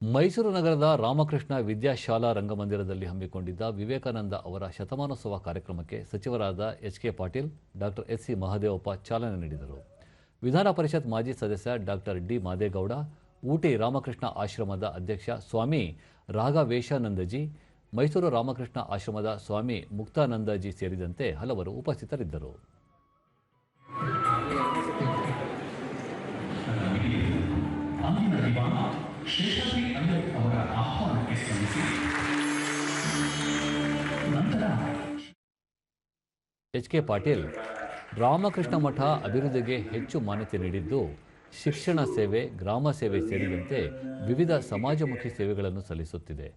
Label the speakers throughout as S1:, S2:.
S1: ಮೈಸೂರು ನಗರದ ರಾಮಕೃಷ್ಣ ವಿದ್ಯಾಶಾಲಾ ರಂಗಮಂದಿರದಲ್ಲಿ ಹಮ್ಮಿಕೊಂಡಿದ್ದ ವಿವೇಕಾನಂದ ಅವರ ಶತಮಾನೋತ್ಸವ ಕಾರ್ಯಕ್ರಮಕ್ಕೆ ಸಚಿವರಾದ H K Patil, doctor S C Mahadevappa ಚಾಲನೆ ನೀಡಿದರು. ವಿಧಾನ ಪರಿಷತ್ ಮಾಜಿ ಸದಸ್ಯ ಡಾಕ್ಟರ್ ಡಿ ಮಾದೇಗೌಡ, ಊಟಿ ರಾಮಕೃಷ್ಣ ಆಶ್ರಮದ ಅಧ್ಯಕ್ಷ ಸ್ವಾಮಿ ರಾಘವೇಶಾನಂದಜಿ, ಮೈಸೂರು ರಾಮಕೃಷ್ಣ ಆಶ್ರಮದ ಸ್ವಾಮಿ ಮುಕ್ತಾನಂದಜಿ ಸೇರಿದಂತೆ ಹಲವರು ಉಪಸ್ಥಿತರಿದ್ದರು.
S2: ಶೇಷಾದ್ರಿ ಅಯ್ಯರ್ ಅವರ ಆಹ್ವಾನಕ್ಕೆ ಸ್ಪಂದಿಸಿ. ನಂತರ
S1: ಎಚ್ ಕೆ ಪಾಟೀಲ್ ರಾಮಕೃಷ್ಣ ಮಠ ಅಭಿವೃದ್ಧಿಗೆ ಹೆಚ್ಚು ಮಾನ್ಯತೆ ನೀಡಿದ್ದು ಶಿಕ್ಷಣ ಸೇವೆ ಗ್ರಾಮ ಸೇವೆ ಸೇರಿದಂತೆ ವಿವಿಧ ಸಮಾಜಮುಖಿ ಸೇವೆಗಳನ್ನು ಸಲ್ಲಿಸುತ್ತಿದೆ.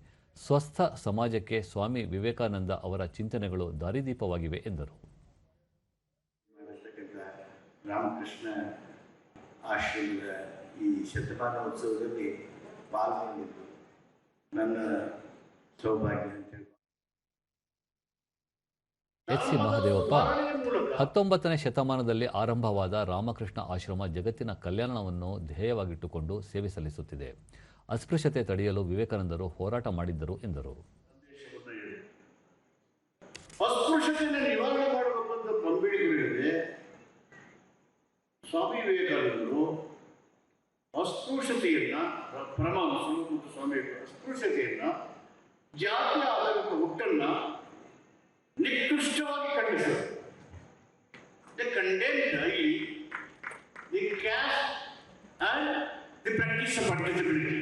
S1: ಸ್ವಸ್ಥ ಸಮಾಜಕ್ಕೆ ಸ್ವಾಮಿ ವಿವೇಕಾನಂದ ಅವರ ಚಿಂತನೆಗಳು ದಾರಿದೀಪವಾಗಿವೆ ಎಂದರು.
S3: ರಾಮಕೃಷ್ಣ ಆಶ್ರಮದ ಈ ಶತಮಾನೋತ್ಸವದಲ್ಲಿ ಪಾಲ್ಗೊಂಡಿದ್ದು ನನ್ನ ಸೌಭಾಗ್ಯ
S1: ಎಚ್ ಸಿ ಮಹದೇವಪ್ಪ ಹತ್ತೊಂಬತ್ತನೇ ಶತಮಾನದಲ್ಲಿ ಆರಂಭವಾದ ರಾಮಕೃಷ್ಣ ಆಶ್ರಮ ಜಗತ್ತಿನ ಕಲ್ಯಾಣವನ್ನು ಧ್ಯೇಯವಾಗಿಟ್ಟುಕೊಂಡು ಸೇವೆ ಸಲ್ಲಿಸುತ್ತಿದೆ. ಅಸ್ಪೃಶ್ಯತೆ ತಡೆಯಲು ವಿವೇಕಾನಂದರು ಹೋರಾಟ ಮಾಡಿದ್ದರು ಎಂದರು.
S4: ಸ್ವಾಮಿ ವಿವೇಕಾನಂದರು ಅಸ್ಪೃಶ್ಯತೆಯನ್ನ ಪ್ರಮಾಣ ಸುಲಭ ಸ್ವಾಮಿ ಅಸ್ಪೃಶ್ಯತೆಯನ್ನ ಜಾತಿಯ ಆಧಾರಿತ ಹುಟ್ಟನ್ನ ನಿಕೃಷ್ಟವಾಗಿ ಖಂಡಿಸಿದರು ದ ಕಂಡೆಂಟ್ ಇಲ್ಲಿ the caste and the practice of participability